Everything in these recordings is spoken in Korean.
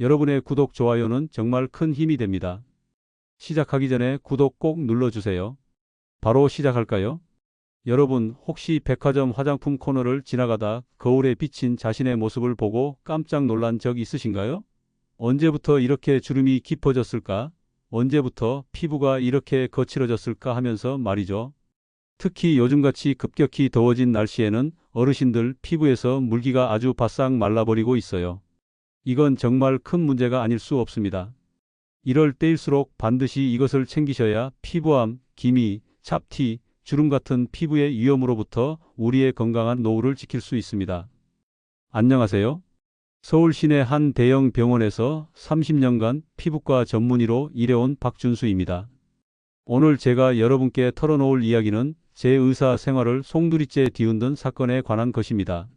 여러분의 구독, 좋아요는 정말 큰 힘이 됩니다. 시작하기 전에 구독 꼭 눌러주세요. 바로 시작할까요? 여러분, 혹시 백화점 화장품 코너를 지나가다 거울에 비친 자신의 모습을 보고 깜짝 놀란 적 있으신가요? 언제부터 이렇게 주름이 깊어졌을까? 언제부터 피부가 이렇게 거칠어졌을까 하면서 말이죠. 특히 요즘같이 급격히 더워진 날씨에는 어르신들 피부에서 물기가 아주 바싹 말라버리고 있어요. 이건 정말 큰 문제가 아닐 수 없습니다. 이럴 때일수록 반드시 이것을 챙기셔야 피부암, 기미, 잡티, 주름 같은 피부의 위험으로부터 우리의 건강한 노후를 지킬 수 있습니다. 안녕하세요. 서울 시내 한 대형 병원에서 30년간 피부과 전문의로 일해온 박준수입니다. 오늘 제가 여러분께 털어놓을 이야기는 제 의사 생활을 송두리째 뒤흔든 사건에 관한 것입니다.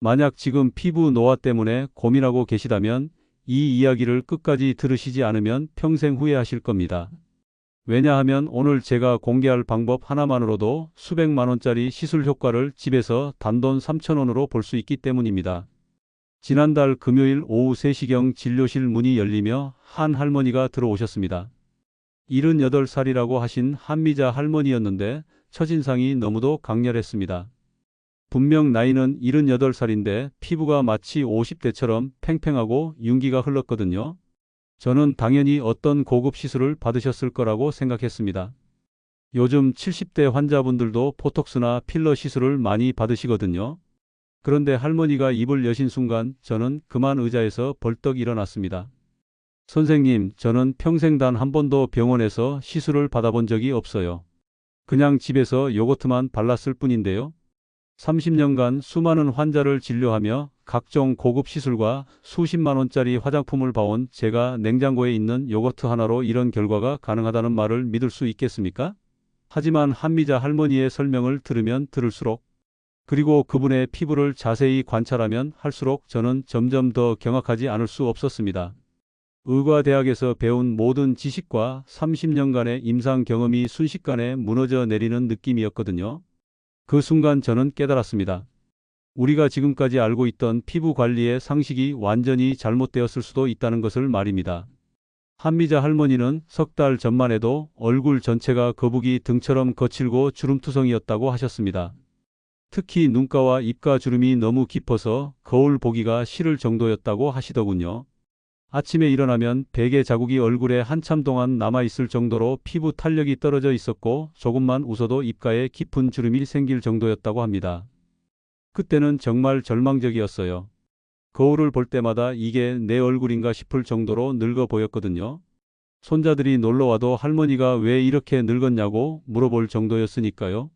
만약 지금 피부 노화 때문에 고민하고 계시다면 이 이야기를 끝까지 들으시지 않으면 평생 후회하실 겁니다. 왜냐하면 오늘 제가 공개할 방법 하나만으로도 수백만 원짜리 시술 효과를 집에서 단돈 3천원으로 볼 수 있기 때문입니다. 지난달 금요일 오후 3시경 진료실 문이 열리며 한 할머니가 들어오셨습니다. 78살이라고 하신 한미자 할머니였는데 첫인상이 너무도 강렬했습니다. 분명 나이는 78살인데 피부가 마치 50대처럼 팽팽하고 윤기가 흘렀거든요. 저는 당연히 어떤 고급 시술을 받으셨을 거라고 생각했습니다. 요즘 70대 환자분들도 포톡스나 필러 시술을 많이 받으시거든요. 그런데 할머니가 입을 여신 순간 저는 그만 의자에서 벌떡 일어났습니다. 선생님, 저는 평생 단 한 번도 병원에서 시술을 받아본 적이 없어요. 그냥 집에서 요거트만 발랐을 뿐인데요. 30년간 수많은 환자를 진료하며 각종 고급 시술과 수십만 원짜리 화장품을 봐온 제가 냉장고에 있는 요거트 하나로 이런 결과가 가능하다는 말을 믿을 수 있겠습니까? 하지만 한미자 할머니의 설명을 들으면 들을수록 그리고 그분의 피부를 자세히 관찰하면 할수록 저는 점점 더 경악하지 않을 수 없었습니다. 의과대학에서 배운 모든 지식과 30년간의 임상 경험이 순식간에 무너져 내리는 느낌이었거든요. 그 순간 저는 깨달았습니다. 우리가 지금까지 알고 있던 피부 관리의 상식이 완전히 잘못되었을 수도 있다는 것을 말입니다. 한미자 할머니는 석 달 전만 해도 얼굴 전체가 거북이 등처럼 거칠고 주름투성이었다고 하셨습니다. 특히 눈가와 입가 주름이 너무 깊어서 거울 보기가 싫을 정도였다고 하시더군요. 아침에 일어나면 베개 자국이 얼굴에 한참 동안 남아있을 정도로 피부 탄력이 떨어져 있었고 조금만 웃어도 입가에 깊은 주름이 생길 정도였다고 합니다. 그때는 정말 절망적이었어요. 거울을 볼 때마다 이게 내 얼굴인가 싶을 정도로 늙어 보였거든요. 손자들이 놀러와도 할머니가 왜 이렇게 늙었냐고 물어볼 정도였으니까요.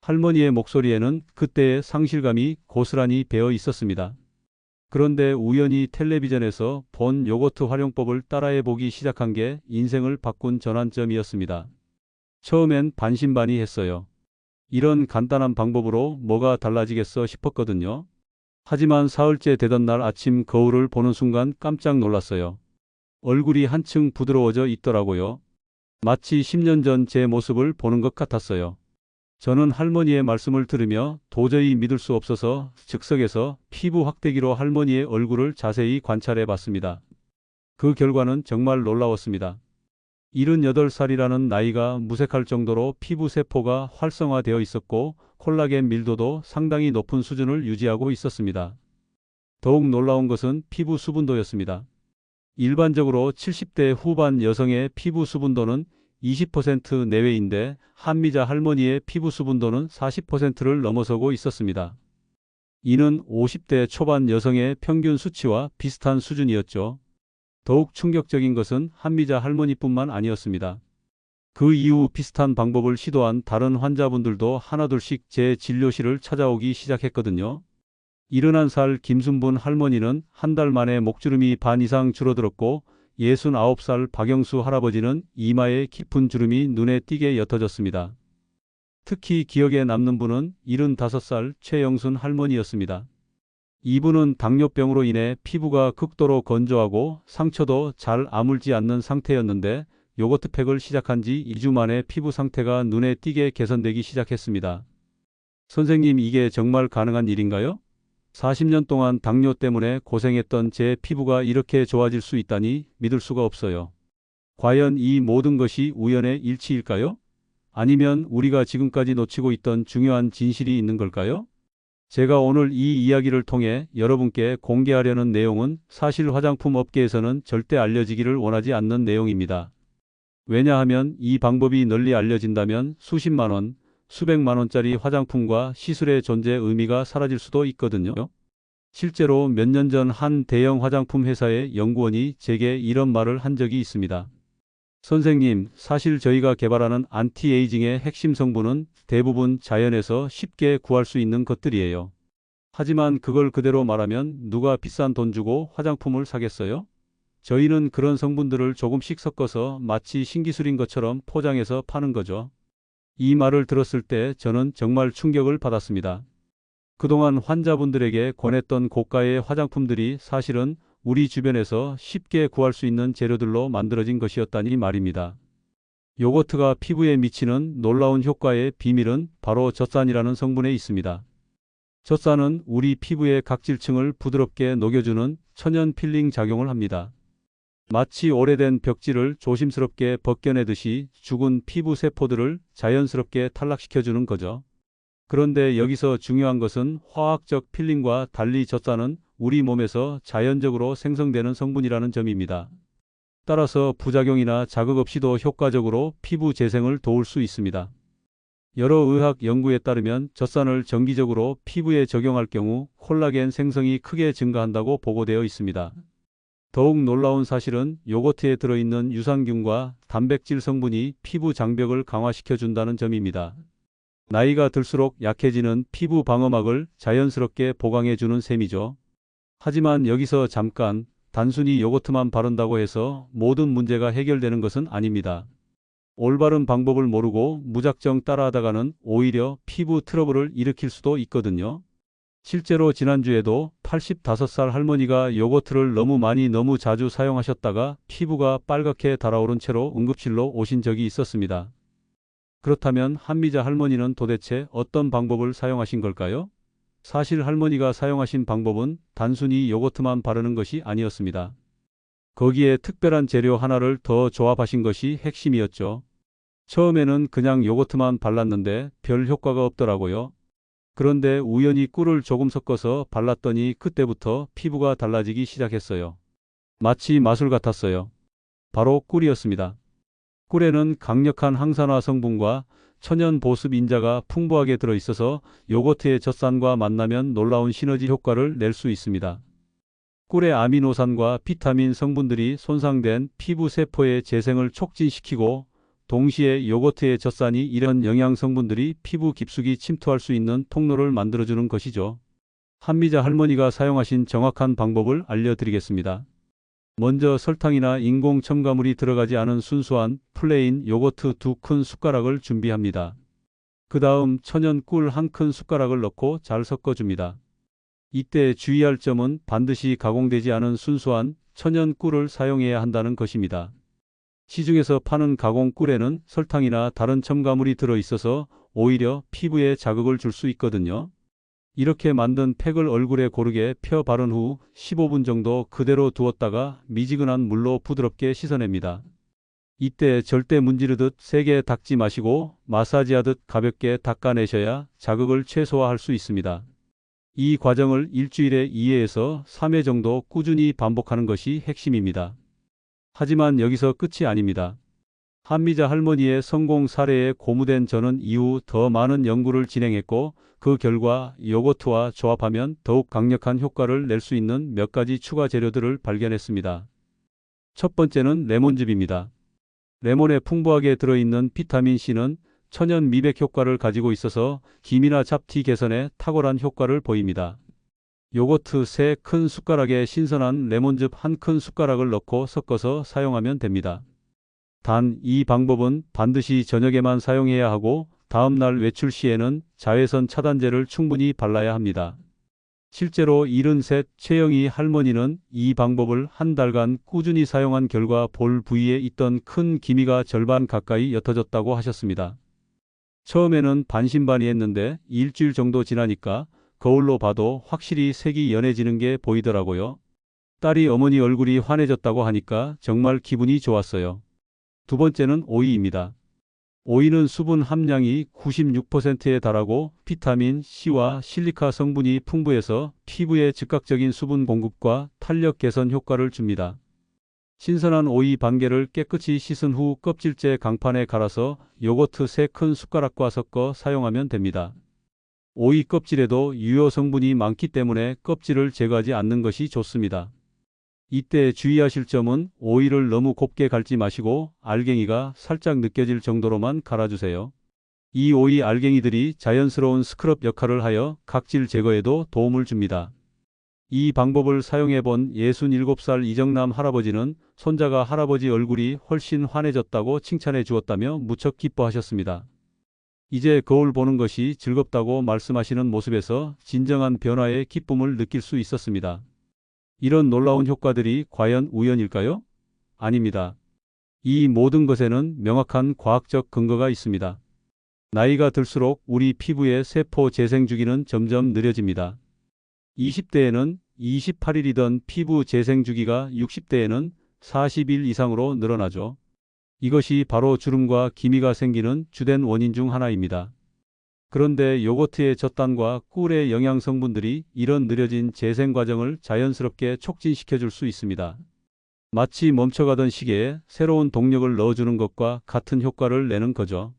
할머니의 목소리에는 그때의 상실감이 고스란히 배어 있었습니다. 그런데 우연히 텔레비전에서 본 요거트 활용법을 따라해 보기 시작한 게 인생을 바꾼 전환점이었습니다. 처음엔 반신반의 했어요. 이런 간단한 방법으로 뭐가 달라지겠어 싶었거든요. 하지만 사흘째 되던 날 아침 거울을 보는 순간 깜짝 놀랐어요. 얼굴이 한층 부드러워져 있더라고요. 마치 10년 전 제 모습을 보는 것 같았어요. 저는 할머니의 말씀을 들으며 도저히 믿을 수 없어서 즉석에서 피부 확대기로 할머니의 얼굴을 자세히 관찰해 봤습니다. 그 결과는 정말 놀라웠습니다. 78살이라는 나이가 무색할 정도로 피부 세포가 활성화되어 있었고 콜라겐 밀도도 상당히 높은 수준을 유지하고 있었습니다. 더욱 놀라운 것은 피부 수분도였습니다. 일반적으로 70대 후반 여성의 피부 수분도는 20% 내외인데 한미자 할머니의 피부 수분도는 40%를 넘어서고 있었습니다. 이는 50대 초반 여성의 평균 수치와 비슷한 수준이었죠. 더욱 충격적인 것은 한미자 할머니뿐만 아니었습니다. 그 이후 비슷한 방법을 시도한 다른 환자분들도 하나둘씩 제 진료실을 찾아오기 시작했거든요. 71살 김순분 할머니는 한 달 만에 목주름이 반 이상 줄어들었고 69살 박영수 할아버지는 이마에 깊은 주름이 눈에 띄게 옅어졌습니다. 특히 기억에 남는 분은 75살 최영순 할머니였습니다. 이분은 당뇨병으로 인해 피부가 극도로 건조하고 상처도 잘 아물지 않는 상태였는데 요거트팩을 시작한 지 2주 만에 피부 상태가 눈에 띄게 개선되기 시작했습니다. 선생님 이게 정말 가능한 일인가요? 40년 동안 당뇨 때문에 고생했던 제 피부가 이렇게 좋아질 수 있다니 믿을 수가 없어요. 과연 이 모든 것이 우연의 일치일까요? 아니면 우리가 지금까지 놓치고 있던 중요한 진실이 있는 걸까요? 제가 오늘 이 이야기를 통해 여러분께 공개하려는 내용은 사실 화장품 업계에서는 절대 알려지기를 원하지 않는 내용입니다. 왜냐하면 이 방법이 널리 알려진다면 수십만 원, 수백만 원짜리 화장품과 시술의 존재 의미가 사라질 수도 있거든요. 실제로 몇 년 전 한 대형 화장품 회사의 연구원이 제게 이런 말을 한 적이 있습니다. 선생님, 사실 저희가 개발하는 안티에이징의 핵심 성분은 대부분 자연에서 쉽게 구할 수 있는 것들이에요. 하지만 그걸 그대로 말하면 누가 비싼 돈 주고 화장품을 사겠어요? 저희는 그런 성분들을 조금씩 섞어서 마치 신기술인 것처럼 포장해서 파는 거죠. 이 말을 들었을 때 저는 정말 충격을 받았습니다. 그동안 환자분들에게 권했던 고가의 화장품들이 사실은 우리 주변에서 쉽게 구할 수 있는 재료들로 만들어진 것이었다니 말입니다. 요거트가 피부에 미치는 놀라운 효과의 비밀은 바로 젖산이라는 성분에 있습니다. 젖산은 우리 피부의 각질층을 부드럽게 녹여주는 천연 필링 작용을 합니다. 마치 오래된 벽지를 조심스럽게 벗겨내듯이 죽은 피부 세포들을 자연스럽게 탈락시켜주는 거죠. 그런데 여기서 중요한 것은 화학적 필링과 달리 젖산은 우리 몸에서 자연적으로 생성되는 성분이라는 점입니다. 따라서 부작용이나 자극 없이도 효과적으로 피부 재생을 도울 수 있습니다. 여러 의학 연구에 따르면 젖산을 정기적으로 피부에 적용할 경우 콜라겐 생성이 크게 증가한다고 보고되어 있습니다. 더욱 놀라운 사실은 요거트에 들어있는 유산균과 단백질 성분이 피부 장벽을 강화시켜 준다는 점입니다. 나이가 들수록 약해지는 피부 방어막을 자연스럽게 보강해 주는 셈이죠. 하지만 여기서 잠깐 단순히 요거트만 바른다고 해서 모든 문제가 해결되는 것은 아닙니다. 올바른 방법을 모르고 무작정 따라하다가는 오히려 피부 트러블을 일으킬 수도 있거든요. 실제로 지난주에도 85살 할머니가 요거트를 너무 많이 너무 자주 사용하셨다가 피부가 빨갛게 달아오른 채로 응급실로 오신 적이 있었습니다. 그렇다면 한미자 할머니는 도대체 어떤 방법을 사용하신 걸까요? 사실 할머니가 사용하신 방법은 단순히 요거트만 바르는 것이 아니었습니다. 거기에 특별한 재료 하나를 더 조합하신 것이 핵심이었죠. 처음에는 그냥 요거트만 발랐는데 별 효과가 없더라고요. 그런데 우연히 꿀을 조금 섞어서 발랐더니 그때부터 피부가 달라지기 시작했어요. 마치 마술 같았어요. 바로 꿀이었습니다. 꿀에는 강력한 항산화 성분과 천연 보습 인자가 풍부하게 들어있어서 요거트의 젖산과 만나면 놀라운 시너지 효과를 낼 수 있습니다. 꿀의 아미노산과 비타민 성분들이 손상된 피부 세포의 재생을 촉진시키고 동시에 요거트의 젖산이 이런 영양 성분들이 피부 깊숙이 침투할 수 있는 통로를 만들어주는 것이죠. 한미자 할머니가 사용하신 정확한 방법을 알려드리겠습니다. 먼저 설탕이나 인공 첨가물이 들어가지 않은 순수한 플레인 요거트 두 큰 숟가락을 준비합니다. 그 다음 천연 꿀 한 큰 숟가락을 넣고 잘 섞어줍니다. 이때 주의할 점은 반드시 가공되지 않은 순수한 천연 꿀을 사용해야 한다는 것입니다. 시중에서 파는 가공 꿀에는 설탕이나 다른 첨가물이 들어있어서 오히려 피부에 자극을 줄 수 있거든요. 이렇게 만든 팩을 얼굴에 고르게 펴 바른 후 15분 정도 그대로 두었다가 미지근한 물로 부드럽게 씻어냅니다. 이때 절대 문지르듯 세게 닦지 마시고 마사지하듯 가볍게 닦아내셔야 자극을 최소화할 수 있습니다. 이 과정을 일주일에 2회에서 3회 정도 꾸준히 반복하는 것이 핵심입니다. 하지만 여기서 끝이 아닙니다. 한미자 할머니의 성공 사례에 고무된 저는 이후 더 많은 연구를 진행했고 그 결과 요거트와 조합하면 더욱 강력한 효과를 낼 수 있는 몇 가지 추가 재료들을 발견했습니다. 첫 번째는 레몬즙입니다. 레몬에 풍부하게 들어있는 비타민C는 천연 미백 효과를 가지고 있어서 기미나 잡티 개선에 탁월한 효과를 보입니다. 요거트 3큰 숟가락에 신선한 레몬즙 1큰 숟가락을 넣고 섞어서 사용하면 됩니다. 단 이 방법은 반드시 저녁에만 사용해야 하고 다음날 외출 시에는 자외선 차단제를 충분히 발라야 합니다. 실제로 73 최영희 할머니는 이 방법을 한 달간 꾸준히 사용한 결과 볼 부위에 있던 큰 기미가 절반 가까이 옅어졌다고 하셨습니다. 처음에는 반신반의했는데 일주일 정도 지나니까 거울로 봐도 확실히 색이 연해지는 게 보이더라고요. 딸이 어머니 얼굴이 환해졌다고 하니까 정말 기분이 좋았어요. 두 번째는 오이입니다. 오이는 수분 함량이 96%에 달하고 비타민 C와 실리카 성분이 풍부해서 피부에 즉각적인 수분 공급과 탄력 개선 효과를 줍니다. 신선한 오이 반개를 깨끗이 씻은 후 껍질째 강판에 갈아서 요거트 3큰 숟가락과 섞어 사용하면 됩니다. 오이 껍질에도 유효 성분이 많기 때문에 껍질을 제거하지 않는 것이 좋습니다. 이때 주의하실 점은 오이를 너무 곱게 갈지 마시고 알갱이가 살짝 느껴질 정도로만 갈아주세요. 이 오이 알갱이들이 자연스러운 스크럽 역할을 하여 각질 제거에도 도움을 줍니다. 이 방법을 사용해 본 67살 이정남 할아버지는 손자가 할아버지 얼굴이 훨씬 환해졌다고 칭찬해 주었다며 무척 기뻐하셨습니다. 이제 거울 보는 것이 즐겁다고 말씀하시는 모습에서 진정한 변화의 기쁨을 느낄 수 있었습니다. 이런 놀라운 효과들이 과연 우연일까요? 아닙니다. 이 모든 것에는 명확한 과학적 근거가 있습니다. 나이가 들수록 우리 피부의 세포 재생 주기는 점점 느려집니다. 20대에는 28일이던 피부 재생 주기가 60대에는 40일 이상으로 늘어나죠. 이것이 바로 주름과 기미가 생기는 주된 원인 중 하나입니다. 그런데 요거트의 젖단과 꿀의 영양 성분들이 이런 느려진 재생 과정을 자연스럽게 촉진시켜 줄 수 있습니다. 마치 멈춰가던 시계에 새로운 동력을 넣어주는 것과 같은 효과를 내는 거죠.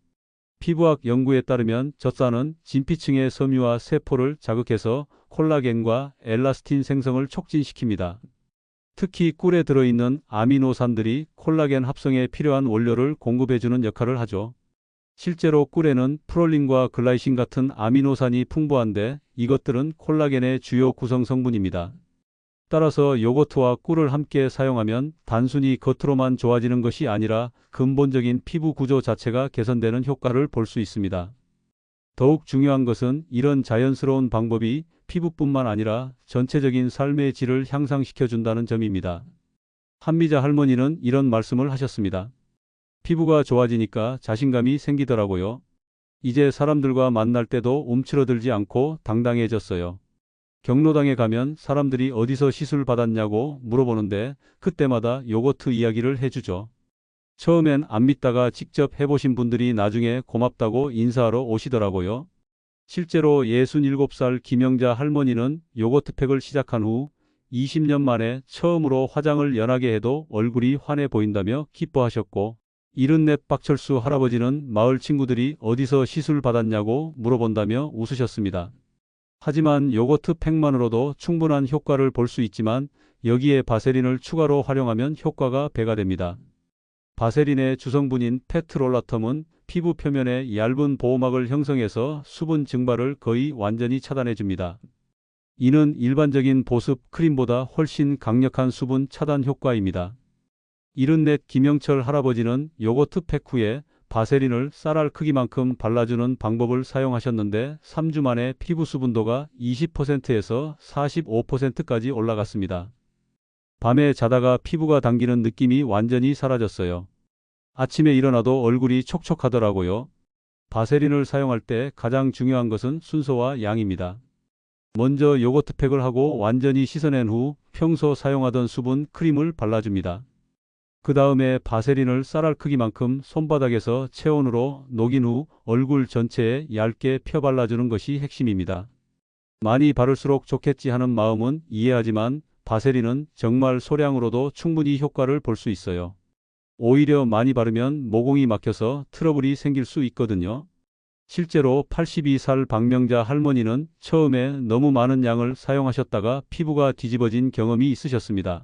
피부학 연구에 따르면 젖산은 진피층의 섬유와 세포를 자극해서 콜라겐과 엘라스틴 생성을 촉진시킵니다. 특히 꿀에 들어있는 아미노산들이 콜라겐 합성에 필요한 원료를 공급해주는 역할을 하죠. 실제로 꿀에는 프롤린과 글라이신 같은 아미노산이 풍부한데 이것들은 콜라겐의 주요 구성 성분입니다. 따라서 요거트와 꿀을 함께 사용하면 단순히 겉으로만 좋아지는 것이 아니라 근본적인 피부 구조 자체가 개선되는 효과를 볼 수 있습니다. 더욱 중요한 것은 이런 자연스러운 방법이 피부뿐만 아니라 전체적인 삶의 질을 향상시켜 준다는 점입니다. 한미자 할머니는 이런 말씀을 하셨습니다. 피부가 좋아지니까 자신감이 생기더라고요. 이제 사람들과 만날 때도 움츠러들지 않고 당당해졌어요. 경로당에 가면 사람들이 어디서 시술 받았냐고 물어보는데 그때마다 요거트 이야기를 해주죠. 처음엔 안 믿다가 직접 해보신 분들이 나중에 고맙다고 인사하러 오시더라고요. 실제로 67살 김영자 할머니는 요거트팩을 시작한 후 20년 만에 처음으로 화장을 연하게 해도 얼굴이 환해 보인다며 기뻐하셨고 74 박철수 할아버지는 마을 친구들이 어디서 시술 받았냐고 물어본다며 웃으셨습니다. 하지만 요거트 팩만으로도 충분한 효과를 볼 수 있지만 여기에 바세린을 추가로 활용하면 효과가 배가 됩니다. 바세린의 주성분인 페트롤라텀은 피부 표면에 얇은 보호막을 형성해서 수분 증발을 거의 완전히 차단해 줍니다. 이는 일반적인 보습 크림보다 훨씬 강력한 수분 차단 효과입니다. 74 김영철 할아버지는 요거트 팩 후에 바세린을 쌀알 크기만큼 발라주는 방법을 사용하셨는데 3주 만에 피부 수분도가 20%에서 45%까지 올라갔습니다. 밤에 자다가 피부가 당기는 느낌이 완전히 사라졌어요. 아침에 일어나도 얼굴이 촉촉하더라고요. 바세린을 사용할 때 가장 중요한 것은 순서와 양입니다. 먼저 요거트 팩을 하고 완전히 씻어낸 후 평소 사용하던 수분 크림을 발라줍니다. 그 다음에 바세린을 쌀알 크기만큼 손바닥에서 체온으로 녹인 후 얼굴 전체에 얇게 펴 발라주는 것이 핵심입니다. 많이 바를수록 좋겠지 하는 마음은 이해하지만 바세린은 정말 소량으로도 충분히 효과를 볼 수 있어요. 오히려 많이 바르면 모공이 막혀서 트러블이 생길 수 있거든요. 실제로 82살 박명자 할머니는 처음에 너무 많은 양을 사용하셨다가 피부가 뒤집어진 경험이 있으셨습니다.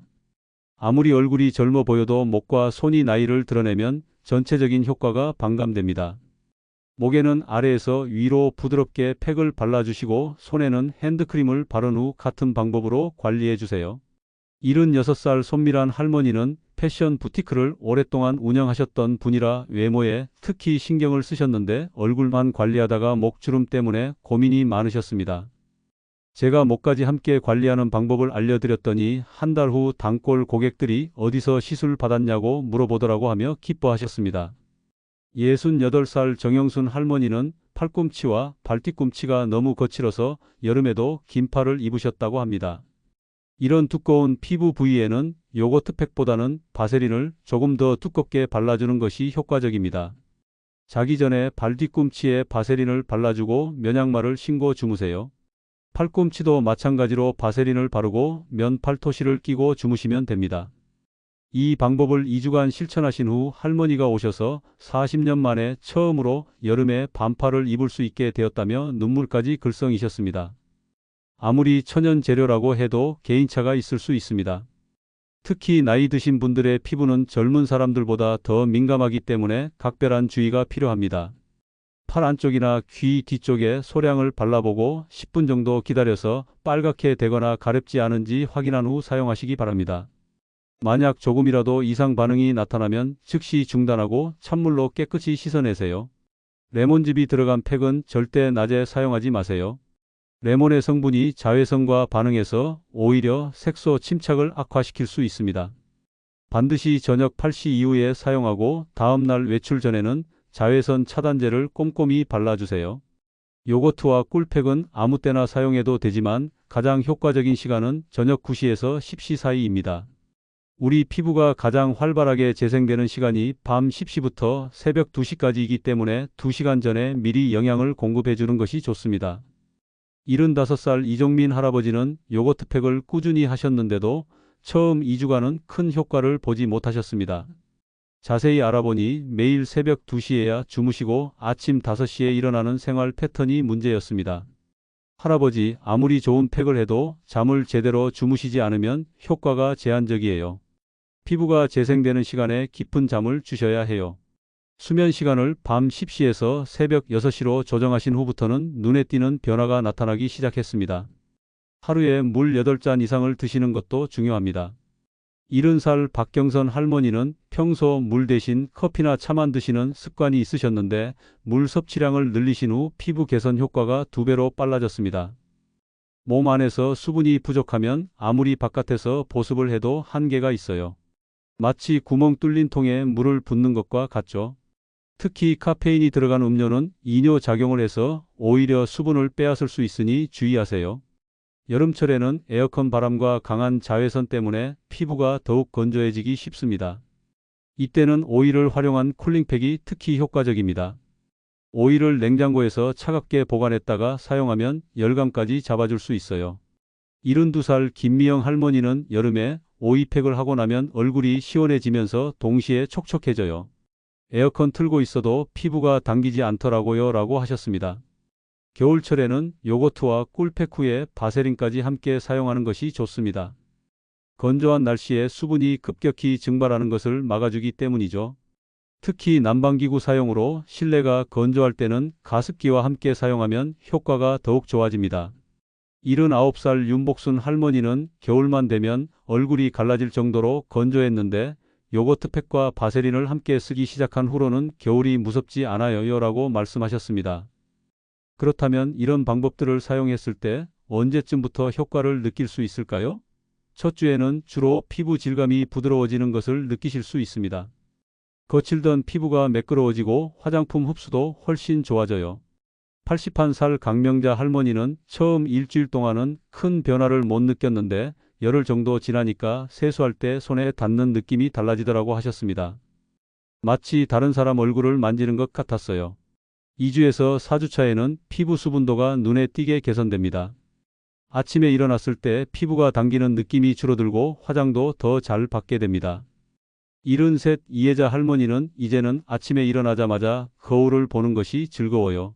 아무리 얼굴이 젊어 보여도 목과 손이 나이를 드러내면 전체적인 효과가 반감됩니다. 목에는 아래에서 위로 부드럽게 팩을 발라주시고 손에는 핸드크림을 바른 후 같은 방법으로 관리해주세요. 76살 손밀한 할머니는 패션 부티크를 오랫동안 운영하셨던 분이라 외모에 특히 신경을 쓰셨는데 얼굴만 관리하다가 목주름 때문에 고민이 많으셨습니다. 제가 목까지 함께 관리하는 방법을 알려드렸더니 한 달 후 단골 고객들이 어디서 시술 받았냐고 물어보더라고 하며 기뻐하셨습니다. 68살 정영순 할머니는 팔꿈치와 발뒤꿈치가 너무 거칠어서 여름에도 긴 팔을 입으셨다고 합니다. 이런 두꺼운 피부 부위에는 요거트팩보다는 바세린을 조금 더 두껍게 발라주는 것이 효과적입니다. 자기 전에 발 뒤꿈치에 바세린을 발라주고 면양말을 신고 주무세요. 팔꿈치도 마찬가지로 바세린을 바르고 면 팔토시를 끼고 주무시면 됩니다. 이 방법을 2주간 실천하신 후 할머니가 오셔서 40년 만에 처음으로 여름에 반팔을 입을 수 있게 되었다며 눈물까지 글썽이셨습니다. 아무리 천연 재료라고 해도 개인차가 있을 수 있습니다. 특히 나이 드신 분들의 피부는 젊은 사람들보다 더 민감하기 때문에 각별한 주의가 필요합니다. 팔 안쪽이나 귀 뒤쪽에 소량을 발라보고 10분 정도 기다려서 빨갛게 되거나 가렵지 않은지 확인한 후 사용하시기 바랍니다. 만약 조금이라도 이상 반응이 나타나면 즉시 중단하고 찬물로 깨끗이 씻어내세요. 레몬즙이 들어간 팩은 절대 낮에 사용하지 마세요. 레몬의 성분이 자외선과 반응해서 오히려 색소 침착을 악화시킬 수 있습니다. 반드시 저녁 8시 이후에 사용하고 다음날 외출 전에는 자외선 차단제를 꼼꼼히 발라주세요. 요거트와 꿀팩은 아무 때나 사용해도 되지만 가장 효과적인 시간은 저녁 9시에서 10시 사이입니다. 우리 피부가 가장 활발하게 재생되는 시간이 밤 10시부터 새벽 2시까지이기 때문에 2시간 전에 미리 영양을 공급해 주는 것이 좋습니다. 75살 이종민 할아버지는 요거트팩을 꾸준히 하셨는데도 처음 2주간은 큰 효과를 보지 못하셨습니다. 자세히 알아보니 매일 새벽 2시에야 주무시고 아침 5시에 일어나는 생활 패턴이 문제였습니다. 할아버지, 아무리 좋은 팩을 해도 잠을 제대로 주무시지 않으면 효과가 제한적이에요. 피부가 재생되는 시간에 깊은 잠을 주셔야 해요. 수면 시간을 밤 10시에서 새벽 6시로 조정하신 후부터는 눈에 띄는 변화가 나타나기 시작했습니다. 하루에 물 8잔 이상을 드시는 것도 중요합니다. 70살 박경선 할머니는 평소 물 대신 커피나 차만 드시는 습관이 있으셨는데 물 섭취량을 늘리신 후 피부 개선 효과가 두 배로 빨라졌습니다. 몸 안에서 수분이 부족하면 아무리 바깥에서 보습을 해도 한계가 있어요. 마치 구멍 뚫린 통에 물을 붓는 것과 같죠. 특히 카페인이 들어간 음료는 이뇨 작용을 해서 오히려 수분을 빼앗을 수 있으니 주의하세요. 여름철에는 에어컨 바람과 강한 자외선 때문에 피부가 더욱 건조해지기 쉽습니다. 이때는 오일을 활용한 쿨링팩이 특히 효과적입니다. 오일을 냉장고에서 차갑게 보관했다가 사용하면 열감까지 잡아줄 수 있어요. 72살 김미영 할머니는 여름에 오이팩을 하고 나면 얼굴이 시원해지면서 동시에 촉촉해져요. 에어컨 틀고 있어도 피부가 당기지 않더라고요 라고 하셨습니다. 겨울철에는 요거트와 꿀팩 후에 바세린까지 함께 사용하는 것이 좋습니다. 건조한 날씨에 수분이 급격히 증발하는 것을 막아주기 때문이죠. 특히 난방기구 사용으로 실내가 건조할 때는 가습기와 함께 사용하면 효과가 더욱 좋아집니다. 79살 윤복순 할머니는 겨울만 되면 얼굴이 갈라질 정도로 건조했는데 요거트팩과 바세린을 함께 쓰기 시작한 후로는 겨울이 무섭지 않아요 라고 말씀하셨습니다. 그렇다면 이런 방법들을 사용했을 때 언제쯤부터 효과를 느낄 수 있을까요? 첫 주에는 주로 피부 질감이 부드러워지는 것을 느끼실 수 있습니다. 거칠던 피부가 매끄러워지고 화장품 흡수도 훨씬 좋아져요. 81살 강명자 할머니는 처음 일주일 동안은 큰 변화를 못 느꼈는데 열흘 정도 지나니까 세수할 때 손에 닿는 느낌이 달라지더라고 하셨습니다. 마치 다른 사람 얼굴을 만지는 것 같았어요. 2주에서 4주 차에는 피부 수분도가 눈에 띄게 개선됩니다. 아침에 일어났을 때 피부가 당기는 느낌이 줄어들고 화장도 더 잘 받게 됩니다. 73 이혜자 할머니는 이제는 아침에 일어나자마자 거울을 보는 것이 즐거워요.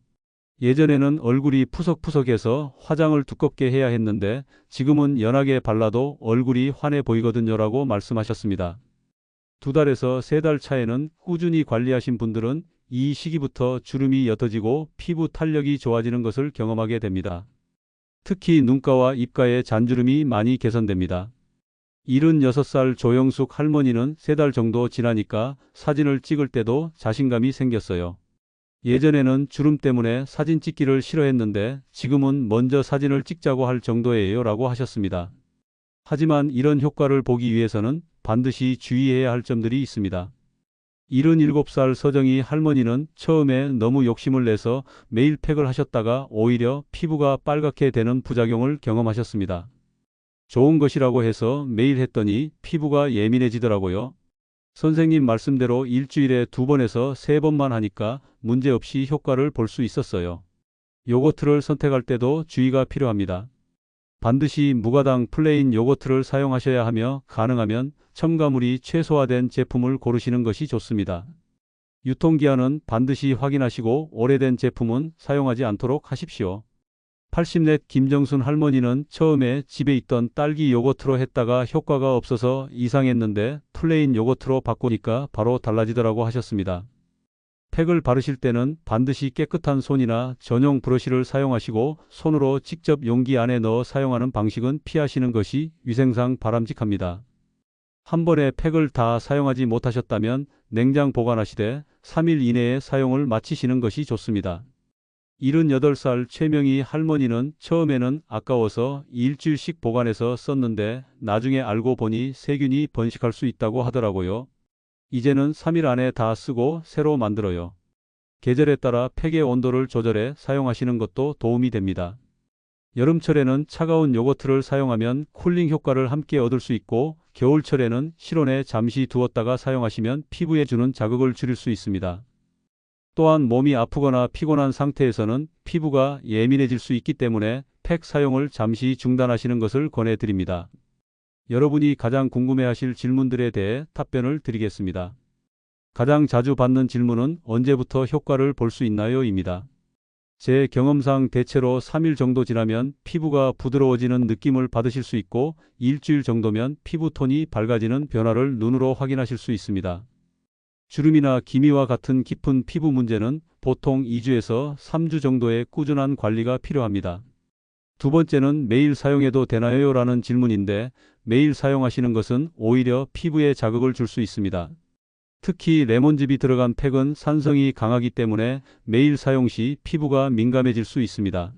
예전에는 얼굴이 푸석푸석해서 화장을 두껍게 해야 했는데 지금은 연하게 발라도 얼굴이 환해 보이거든요 라고 말씀하셨습니다. 두 달에서 세 달 차에는 꾸준히 관리하신 분들은 이 시기부터 주름이 옅어지고 피부 탄력이 좋아지는 것을 경험하게 됩니다. 특히 눈가와 입가의 잔주름이 많이 개선됩니다. 76살 조영숙 할머니는 세 달 정도 지나니까 사진을 찍을 때도 자신감이 생겼어요. 예전에는 주름 때문에 사진 찍기를 싫어했는데 지금은 먼저 사진을 찍자고 할 정도예요 라고 하셨습니다. 하지만 이런 효과를 보기 위해서는 반드시 주의해야 할 점들이 있습니다. 77살 서정희 할머니는 처음에 너무 욕심을 내서 매일 팩을 하셨다가 오히려 피부가 빨갛게 되는 부작용을 경험하셨습니다. 좋은 것이라고 해서 매일 했더니 피부가 예민해지더라고요. 선생님 말씀대로 일주일에 두 번에서 세 번만 하니까 문제없이 효과를 볼 수 있었어요. 요거트를 선택할 때도 주의가 필요합니다. 반드시 무가당 플레인 요거트를 사용하셔야 하며 가능하면 첨가물이 최소화된 제품을 고르시는 것이 좋습니다. 유통기한은 반드시 확인하시고 오래된 제품은 사용하지 않도록 하십시오. 80넷 김정순 할머니는 처음에 집에 있던 딸기 요거트로 했다가 효과가 없어서 이상했는데 플레인 요거트로 바꾸니까 바로 달라지더라고 하셨습니다. 팩을 바르실 때는 반드시 깨끗한 손이나 전용 브러쉬를 사용하시고 손으로 직접 용기 안에 넣어 사용하는 방식은 피하시는 것이 위생상 바람직합니다. 한 번에 팩을 다 사용하지 못하셨다면 냉장 보관하시되 3일 이내에 사용을 마치시는 것이 좋습니다. 78살 최명희 할머니는 처음에는 아까워서 일주일씩 보관해서 썼는데 나중에 알고 보니 세균이 번식할 수 있다고 하더라고요. 이제는 3일 안에 다 쓰고 새로 만들어요. 계절에 따라 팩의 온도를 조절해 사용하시는 것도 도움이 됩니다. 여름철에는 차가운 요거트를 사용하면 쿨링 효과를 함께 얻을 수 있고 겨울철에는 실온에 잠시 두었다가 사용하시면 피부에 주는 자극을 줄일 수 있습니다. 또한 몸이 아프거나 피곤한 상태에서는 피부가 예민해질 수 있기 때문에 팩 사용을 잠시 중단하시는 것을 권해드립니다. 여러분이 가장 궁금해하실 질문들에 대해 답변을 드리겠습니다. 가장 자주 받는 질문은 언제부터 효과를 볼 수 있나요? 입니다. 제 경험상 대체로 3일 정도 지나면 피부가 부드러워지는 느낌을 받으실 수 있고 일주일 정도면 피부 톤이 밝아지는 변화를 눈으로 확인하실 수 있습니다. 주름이나 기미와 같은 깊은 피부 문제는 보통 2주에서 3주 정도의 꾸준한 관리가 필요합니다. 두 번째는 매일 사용해도 되나요? 라는 질문인데 매일 사용하시는 것은 오히려 피부에 자극을 줄 수 있습니다. 특히 레몬즙이 들어간 팩은 산성이 강하기 때문에 매일 사용 시 피부가 민감해질 수 있습니다.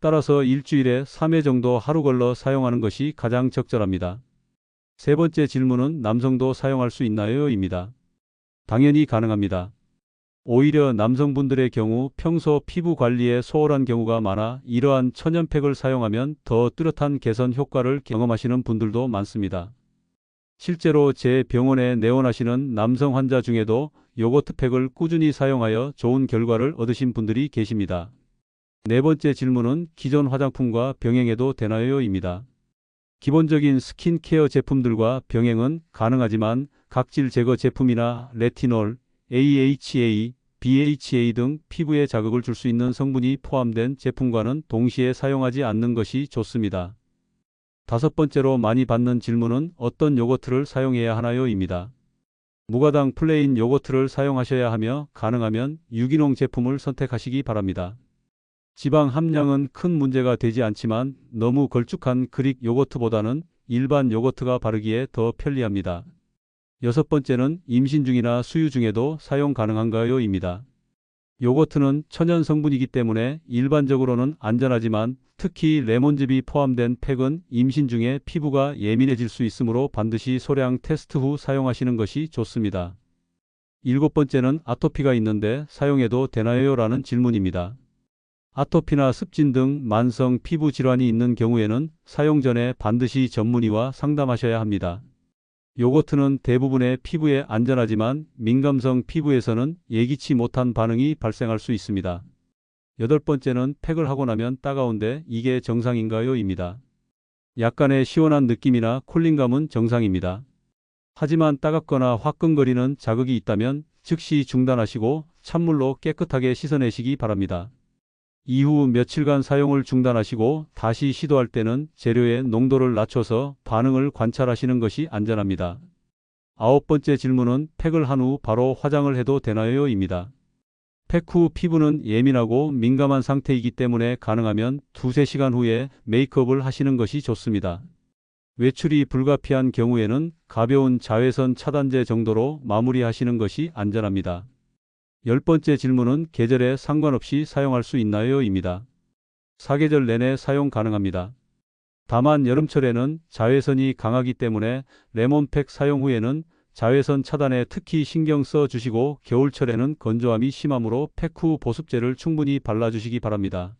따라서 일주일에 3회 정도 하루 걸러 사용하는 것이 가장 적절합니다. 세 번째 질문은 남성도 사용할 수 있나요? 입니다. 당연히 가능합니다. 오히려 남성분들의 경우 평소 피부 관리에 소홀한 경우가 많아 이러한 천연팩을 사용하면 더 뚜렷한 개선 효과를 경험하시는 분들도 많습니다. 실제로 제 병원에 내원하시는 남성 환자 중에도 요거트팩을 꾸준히 사용하여 좋은 결과를 얻으신 분들이 계십니다. 네 번째 질문은 기존 화장품과 병행해도 되나요? 입니다. 기본적인 스킨케어 제품들과 병행은 가능하지만 각질 제거 제품이나 레티놀, AHA, BHA 등 피부에 자극을 줄 수 있는 성분이 포함된 제품과는 동시에 사용하지 않는 것이 좋습니다. 다섯 번째로 많이 받는 질문은 어떤 요거트를 사용해야 하나요? 입니다. 무가당 플레인 요거트를 사용하셔야 하며 가능하면 유기농 제품을 선택하시기 바랍니다. 지방 함량은 큰 문제가 되지 않지만 너무 걸쭉한 그릭 요거트보다는 일반 요거트가 바르기에 더 편리합니다. 여섯 번째는 임신 중이나 수유 중에도 사용 가능한가요? 입니다. 요거트는 천연 성분이기 때문에 일반적으로는 안전하지만 특히 레몬즙이 포함된 팩은 임신 중에 피부가 예민해질 수 있으므로 반드시 소량 테스트 후 사용하시는 것이 좋습니다. 일곱 번째는 아토피가 있는데 사용해도 되나요? 라는 질문입니다. 아토피나 습진 등 만성 피부 질환이 있는 경우에는 사용 전에 반드시 전문의와 상담하셔야 합니다. 요거트는 대부분의 피부에 안전하지만 민감성 피부에서는 예기치 못한 반응이 발생할 수 있습니다. 여덟 번째는 팩을 하고 나면 따가운데 이게 정상인가요? 입니다. 약간의 시원한 느낌이나 쿨링감은 정상입니다. 하지만 따갑거나 화끈거리는 자극이 있다면 즉시 중단하시고 찬물로 깨끗하게 씻어내시기 바랍니다. 이후 며칠간 사용을 중단하시고 다시 시도할 때는 재료의 농도를 낮춰서 반응을 관찰하시는 것이 안전합니다. 아홉 번째 질문은 팩을 한 후 바로 화장을 해도 되나요? 입니다. 팩 후 피부는 예민하고 민감한 상태이기 때문에 가능하면 두세 시간 후에 메이크업을 하시는 것이 좋습니다. 외출이 불가피한 경우에는 가벼운 자외선 차단제 정도로 마무리하시는 것이 안전합니다. 열 번째 질문은 계절에 상관없이 사용할 수 있나요? 입니다. 사계절 내내 사용 가능합니다. 다만 여름철에는 자외선이 강하기 때문에 레몬팩 사용 후에는 자외선 차단에 특히 신경 써 주시고 겨울철에는 건조함이 심하므로 팩 후 보습제를 충분히 발라주시기 바랍니다.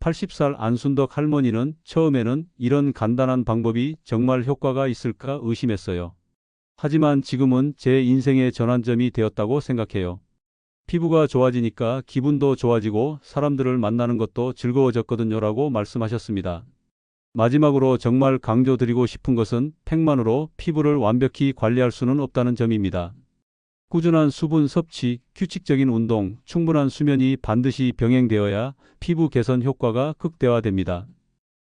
80살 안순덕 할머니는 처음에는 이런 간단한 방법이 정말 효과가 있을까 의심했어요. 하지만 지금은 제 인생의 전환점이 되었다고 생각해요. 피부가 좋아지니까 기분도 좋아지고 사람들을 만나는 것도 즐거워졌거든요 라고 말씀하셨습니다. 마지막으로 정말 강조드리고 싶은 것은 팩만으로 피부를 완벽히 관리할 수는 없다는 점입니다. 꾸준한 수분 섭취, 규칙적인 운동, 충분한 수면이 반드시 병행되어야 피부 개선 효과가 극대화됩니다.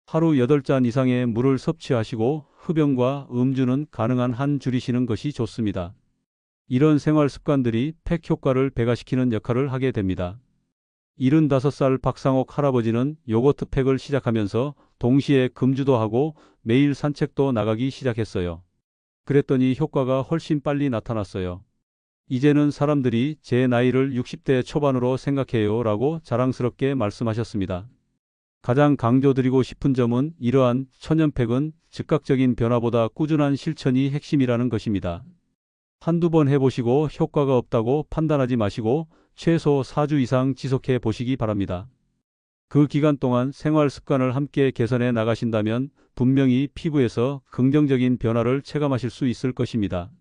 하루 8잔 이상의 물을 섭취하시고 흡연과 음주는 가능한 한 줄이시는 것이 좋습니다. 이런 생활 습관들이 팩 효과를 배가시키는 역할을 하게 됩니다. 75살 박상옥 할아버지는 요거트 팩을 시작하면서 동시에 금주도 하고 매일 산책도 나가기 시작했어요. 그랬더니 효과가 훨씬 빨리 나타났어요. 이제는 사람들이 제 나이를 60대 초반으로 생각해요 라고 자랑스럽게 말씀하셨습니다. 가장 강조드리고 싶은 점은 이러한 천연팩은 즉각적인 변화보다 꾸준한 실천이 핵심이라는 것입니다. 한두 번 해보시고 효과가 없다고 판단하지 마시고 최소 4주 이상 지속해 보시기 바랍니다. 그 기간 동안 생활 습관을 함께 개선해 나가신다면 분명히 피부에서 긍정적인 변화를 체감하실 수 있을 것입니다.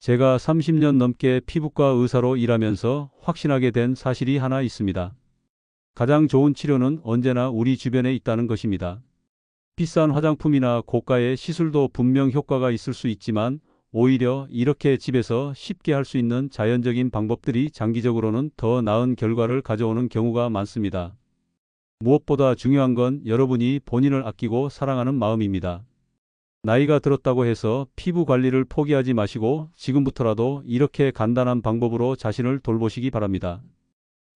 제가 30년 넘게 피부과 의사로 일하면서 확신하게 된 사실이 하나 있습니다. 가장 좋은 치료는 언제나 우리 주변에 있다는 것입니다. 비싼 화장품이나 고가의 시술도 분명 효과가 있을 수 있지만 오히려 이렇게 집에서 쉽게 할 수 있는 자연적인 방법들이 장기적으로는 더 나은 결과를 가져오는 경우가 많습니다. 무엇보다 중요한 건 여러분이 본인을 아끼고 사랑하는 마음입니다. 나이가 들었다고 해서 피부 관리를 포기하지 마시고 지금부터라도 이렇게 간단한 방법으로 자신을 돌보시기 바랍니다.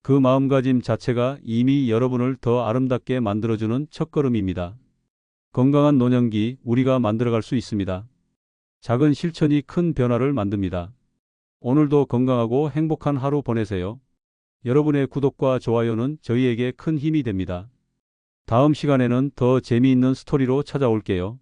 그 마음가짐 자체가 이미 여러분을 더 아름답게 만들어주는 첫걸음입니다. 건강한 노년기 우리가 만들어갈 수 있습니다. 작은 실천이 큰 변화를 만듭니다. 오늘도 건강하고 행복한 하루 보내세요. 여러분의 구독과 좋아요는 저희에게 큰 힘이 됩니다. 다음 시간에는 더 재미있는 스토리로 찾아올게요.